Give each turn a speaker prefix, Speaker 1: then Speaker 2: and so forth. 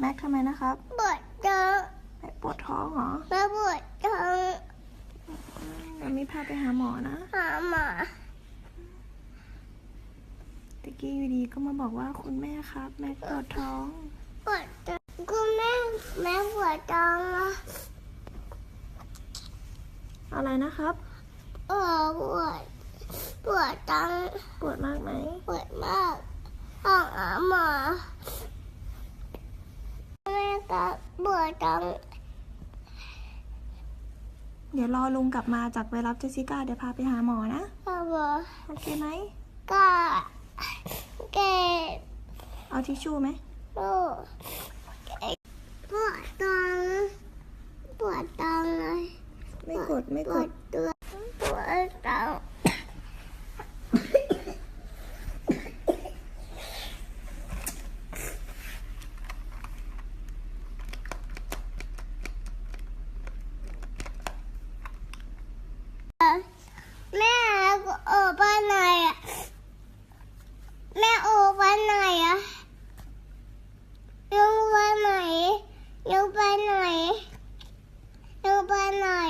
Speaker 1: แม็กทำไมนะครับ
Speaker 2: ปวดท้อง
Speaker 1: แม็กปวดท้องเหรอ
Speaker 2: แม่ปวดท้อง
Speaker 1: มามีพาไปหาหมอนะ
Speaker 2: หาหมา
Speaker 1: ตะกี้อยู่ดีก็มาบอกว่าคุณแม่ครับ แม็กปวดท้อง
Speaker 2: ปวดท้องคุณแม่แม่ปวดท้องอะ
Speaker 1: อะไรนะครับ
Speaker 2: เออปวดปวดท้อง
Speaker 1: ปวดมากไหม
Speaker 2: ปวดมากต้องหาหมาแม่ ก็ปวดท้อง
Speaker 1: เดี๋ยวรอลุงกลับมาจากไปรับเจสสิก้าเดี๋ยวพาไปหาหมอนะ
Speaker 2: ก็บอก
Speaker 1: โอเคไหม
Speaker 2: ก็เก็บ
Speaker 1: เอาทิชชู่ไหม
Speaker 2: ลูกปวดท้องปวดท้องเลย
Speaker 1: ไม่กดไม่
Speaker 2: ป
Speaker 1: ก
Speaker 2: ว
Speaker 1: ด
Speaker 2: ดตัวปวดท้องแม่โอไปไหนอะแม่โอไปไหนอะลุงไปไหนลุงไปไหนลุงไปหน่อย